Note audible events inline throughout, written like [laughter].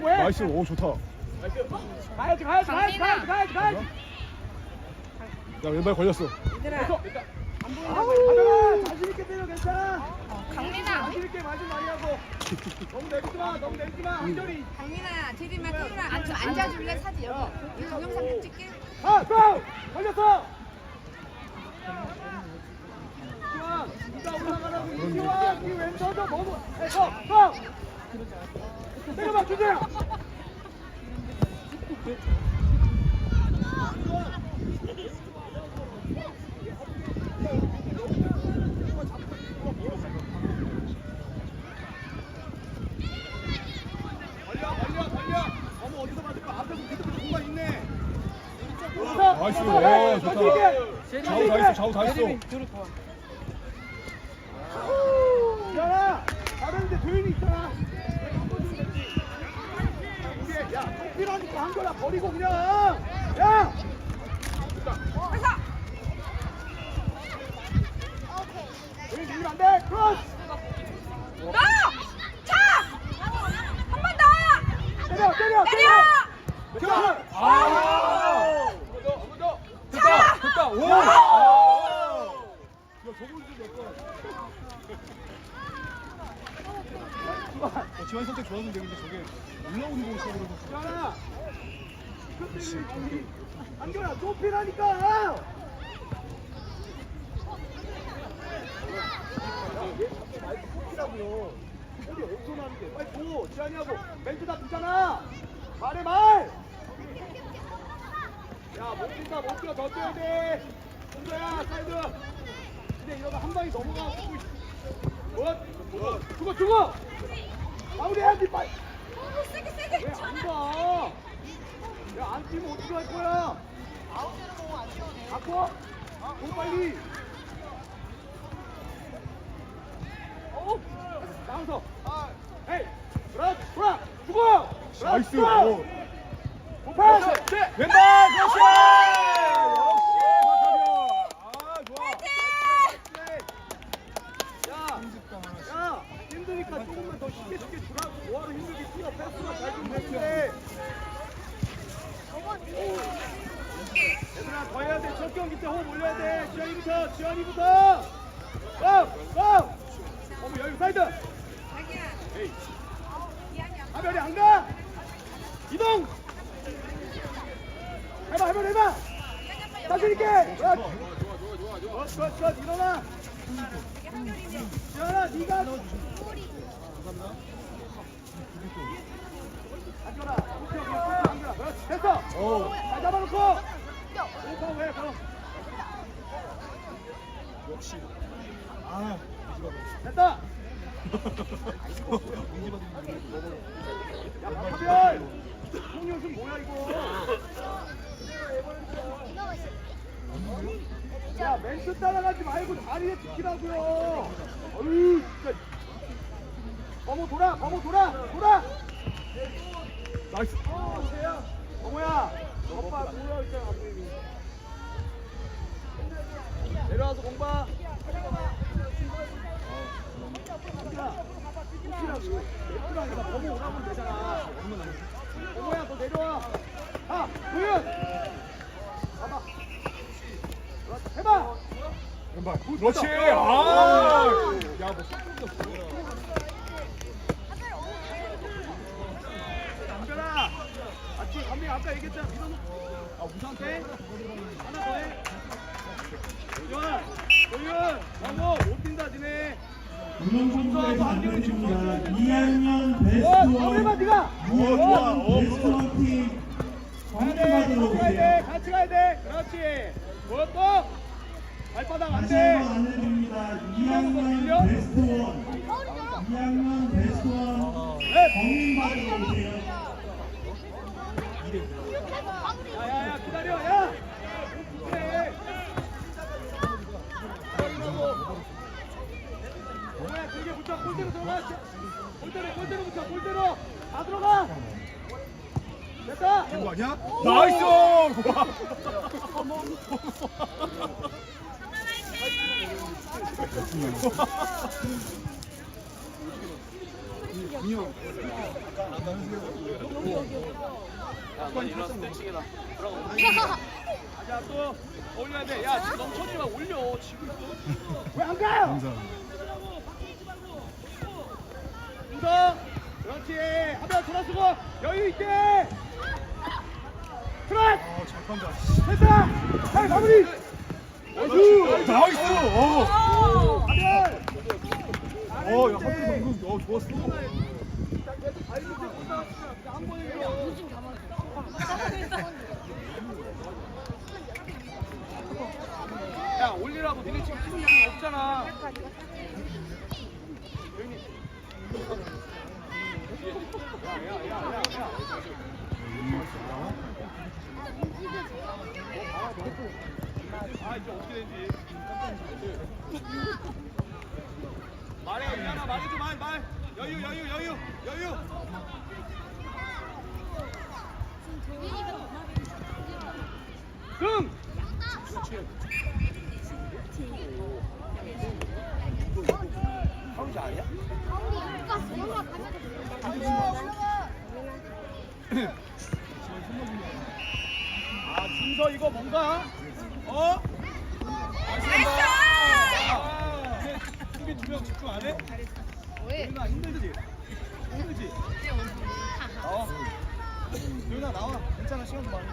나이스 오 좋다 야 가야지, 가야지, 가야지, 가야지, 가야지, 가야지. 왼발 걸렸어 얘들아. 됐어. 가져가. 자신 있게 때려, 괜찮아. 강민아. 자신 있게 맞이 많이 하고. 너무 내리지 마, 너무 내리지 마. 한절이. 강민아, 제리만 태우라. 앉아, 앉아줄래? 사진 여기. 이 동영상 좀 찍게. 아, 고! 걸렸어. 이지환, 네가 올라가라고 이지환, 이 왼손도 너무. 해서, 고! 때려봐, 주세요. 걸려, 걸려, 걸려. 너무 어디서 맞을까? 앞에서 뒤쪽에 공간 있네. 나이스. 와 좋다. 좌우 다 있어 좌우 다 있어. 미안아 다른데 조용히 있잖아 야 똥필하니까 한 거나 버리고 그냥. 야! 조용히 밀면 안 돼. 크로스! 너! 차! 한 번 더! 때려 때려! 때려! 아 오 야, 야, 저거 좀 내꺼. 어, 지환 선택 좋았는데 근데 저게 올라오는 거 있어 그러고 미안아 한결아 똥필하니까 라고요 어디 어디서 나는데 빨리 줘 지한이하고 멘트 다 듣잖아 말해 말 야, 못 뛴다, 못 뛰어, 더 뛰어야 돼. 홍조야, 사이드. 근데 이러다 한 방이 넘어가. 뭐? 죽어, 죽어! 마무리해야지, 빨리. 세게, 세게. 왜안 가? 야, 안 뛰면 어떻게 할 거야? 갖고? 공 빨리. 어? 나와서. 에이, 그렇지, 돌아, 죽어! 그렇지, 나이스 왼발 그렇지 역시 박하면 아 좋아 야, 야, 힘드니까 조금만 더 쉽게 쉽게 주라고. 뭐하러 힘들게 뛰어. 패스가 잘좀 되는데. 얘들아, 더 해야 돼. 첫 경기 때 호흡 올려야 돼. 지현이부터, 지현이부터. 고! 고! 어머, 여기 사이드. 에이, 미안해. 하별이 안 가. 이동. 해봐, 해봐, 해봐. 자신 있게. 그렇지. 굿, 굿, 굿. 일어나. 지현아, 네가 안겨라. 안겨라. 그렇지. 됐어. 오잘 잡아놓고. 오빠 왜 가? 역시 아 됐다. [laughs] 야, 박하별. 홍윤승 뭐야 이거? 야, 멘트 따라가지 말고 자리에 지키라고요. 어휴, 진짜. 어머 돌아, 어머 돌아, 돌아. 나이스 어머야, 오빠 뭐야 있잖아, 감독님이. 내려와서 공 봐. 야, 혹시라고 멘트라니까 너무 오라면 되잖아. 어머야, 너 내려와. 아, 도윤. 봐봐. 그렇지, 해봐. 왼발 그렇지 아 야뭐 남편아, 아치 감독님 아까 얘기했잖아. 밀어놓. 아 우상태 하나 더 해. 도윤, 도윤, 나고 못 뛴다 니네. 운영본부에서 안내해줍니다. 2학년 베스트 어, 마무리해봐 원, 네가. 6학년 베스트 원팀 가야 돼, 정리받으러 같이 가야 오세요. 돼, 같이 가야 돼. 그렇지. 뭐또 발바닥 안 다시 돼. 한번 안내드립니다. 2학년 베스트 원, 2학년 베스트 원 네. 정리받으러 오세요. 야야야 기다려, 야. 그래. 뭐야, 길게 붙여, 골대로 들어가. 골대로, 골대로 붙여, 골대로. 다 들어가. 됐다. 된거 아니야 나이스 와 [laughs] [laughs] [laughs] 한번 일어나 스트레칭이다. 가자 또 올려야 돼. 야 지금 넘쳐지 마 올려. 지고 있어. 왜안 가요? 인성. 그렇지. 하면 돌아서고 여유 있게. 트라이. 아, 잠깐만. 됐다. 잘 마무리. 나이스. 나이스! 어! 어, 야, 하필 방금, 어, 좋았어. 야 올리라고 니네 지금 팀 양이 없잖아. 아 이제 어떻게 되지? 말해 미안아 말해줘 말 말. 여유 여유 여유 여유. 등. 서울자 아니야? 아 준서 이거 뭔가? 어? 나이스! 아, 수비 두명 집중 안 해? 왜? 도윤아 힘들지? 힘들지? 나와. 도윤아 나와. 괜찮아 시간 좀 많이.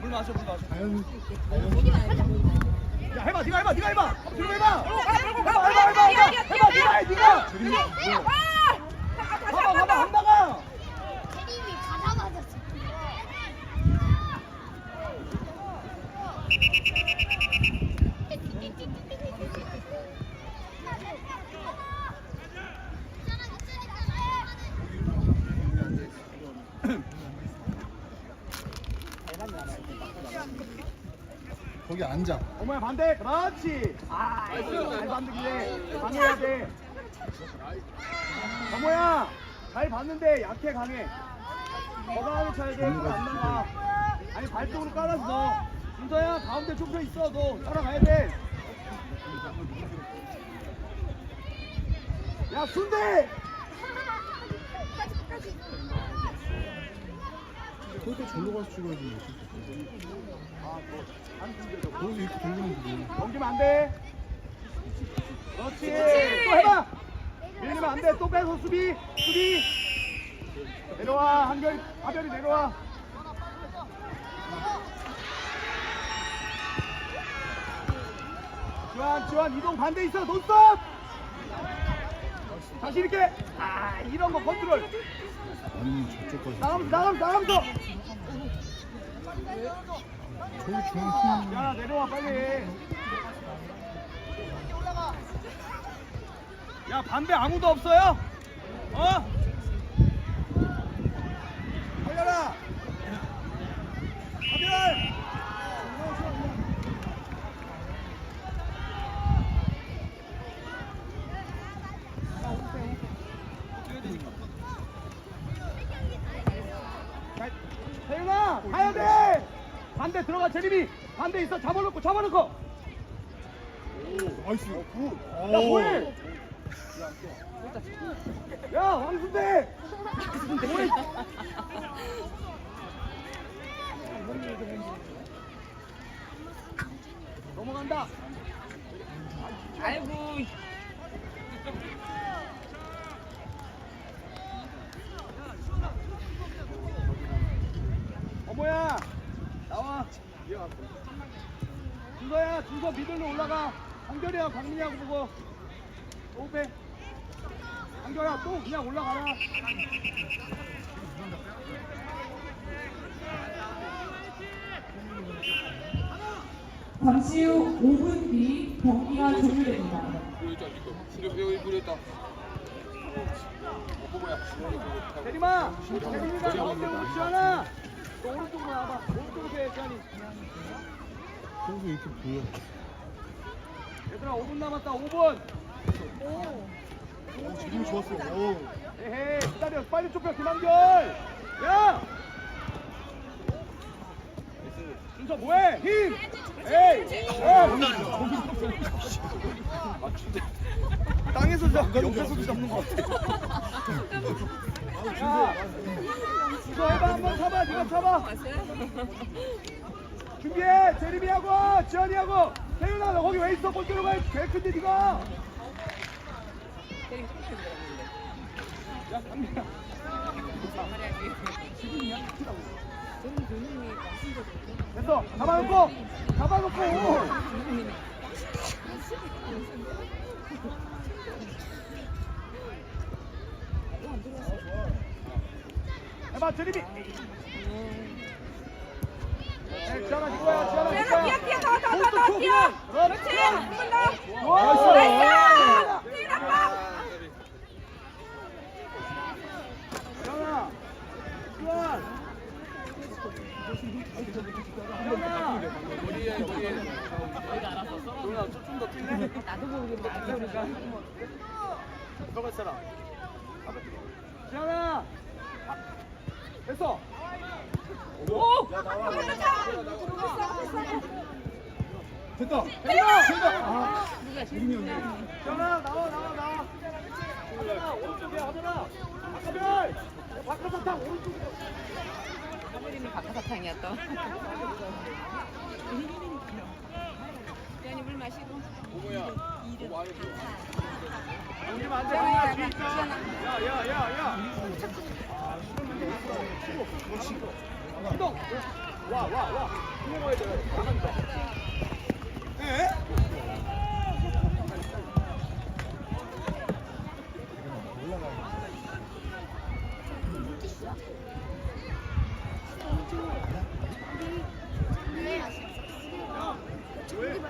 물 마셔 물 마셔. 야 해봐 네가 해봐 네가 해봐. 한번 들어 해봐. 해봐 해봐 해봐 해봐. 해봐 네가 해 네가. 봐봐 봐봐 안 나가. 거기 어머야 반대. 그렇지. 아 잘 반대기래. 강해야 돼. 어머야 잘 봤는데 약해 강해. 거강하게 차야 돼. 그럼 안 나가. 아니 발쪽으로 깔아서 넣어. 준서야 가운데 좁혀 있어. 너 따라가야 돼. 야 순대. [laughs] 그것도 절로 가서 찍어야지. 거기서 이렇게 돌리면 되지. 넘기면 안 돼. 그렇지. 또 해봐. 밀리면 안 돼. 또 빼서 수비. 수비. 내려와. 한결, 하별이 내려와. 지환, 지환, 이동 반대 있어. 논스톱. 다시 이렇게. 아, 이런 거 컨트롤. 아니, 저쪽 가서. 나가면서, 나가면서, 나가면서. 저기 팀. 야, 내려와, 빨리. 야, 반대 아무도 없어요? 어? 달려라! 하별! 자, 태윤아, 가야 돼! 반대 들어가, 재림이! 반대 있어, 잡아놓고, 잡아놓고! 나이스. 굿. 야 뭐해? 야 왕순대! 뭐해? [laughs] 넘어간다. 아이고. 어머야 나와. 준서야 준서 미들로 올라가. 한결이야 광민이하고 보고. 또 빼. 한결아 또 그냥 올라가라. 잠시 후 5분 뒤 경기가 종료됩니다. 대리마! 대리미가 가운데 오고 지원아! 너 오른쪽으로 나와봐. 오른쪽으로 해, 지원이. 거기서 이렇게 보여. 얘들아 5분 남았다 5분 지금 좋았어. 오. 에헤이 기다려 빨리 좁혀 김한결 야 준서 뭐해 힘 에이 에이 땅에서 잡고 옆에서도 잡는 것 같아. 야, 이거 해봐 한번 잡아, 네가 잡아. 준비해, 제리비하고 지현이하고 태윤아 너 거기 왜 있어? 골대로 가야지. 개 큰데 네가. 야, 강민아. 됐어, 잡아놓고, 잡아놓고. 제리비. 네, 지현아, 이거야, 지현아, 뛰어, 이거야. 뛰어, 뛰어, 더, 더, 더, 더, 뛰어. 그렇지. 한번 더. 좋아. 나이스. 뛰어, 봐. 지현아, 지현. 지현아. 지현아, 좀더 뛸래? 나도 모르겠는데 그러니까. 들어갈 사람. 지현아. 아, 됐어. 오! 됐다. 됐다. 됐다. 아. 지현아, 나와, 나와, 나와. 하늘아, 오른쪽에 하늘아. 박하별. 박하사탕 오른쪽. 이름이 박하사탕이야 또. 지현이 물 마시고. 여기 앉아. 하나 뒤에 있어. 야, 야, 야, 야. 이동. 와, 와, 와. 이동 와야 돼. 나간다. 에? 야, 왜?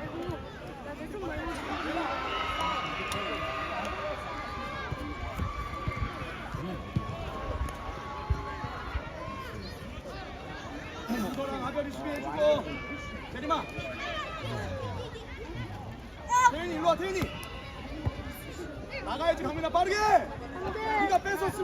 이거랑 하별이 수비해주고. 대리마. 태윤이 일로 와, 태윤이. 나가야지, 강민아 빠르게. 네가 뺏었으면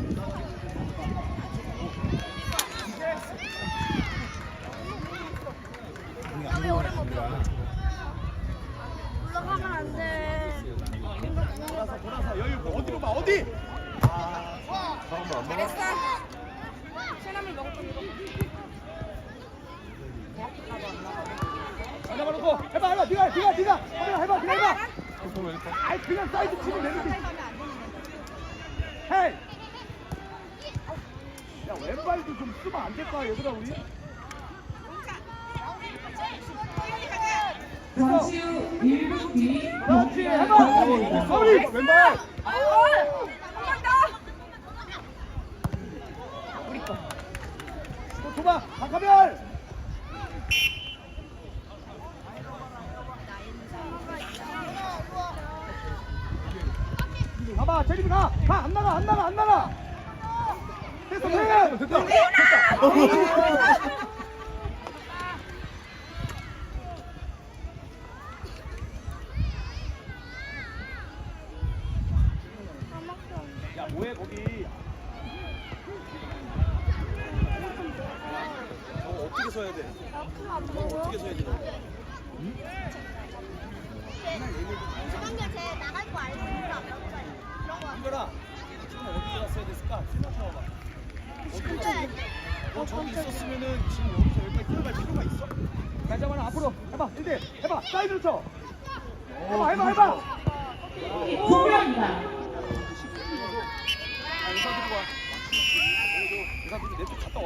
안 돼. 돌아서, 해봐, 해봐, 네가, 치면 되는데. 야 왼발도 좀 쓰면 안 될까, 얘들아 우리? 잠시 후 1분 뒤 그렇지, 해봐. 종료됩니다. 서울이 왼발. 한번 더. 또 줘봐, 박하별. 가봐, 제리비 가, 가, 안 나가, 안 나가, 안 나가. 야, 뭐해 거기? 저거 어떻게 서야 돼? 어떻게 서야 돼? 이거라. 지금 어디 갔어야 됐을까? 생각해봐. 근 데너 저기 있었으면은 지금 여기서 여기까지 뛰어갈 필요가 있어? 잘 잡아라 앞으로. 해봐 1대. 해봐. 사이드로 쳐. 해봐 해봐 해봐. 종료합니다. 아, 들고 와 들고 내쪽 갔다. 와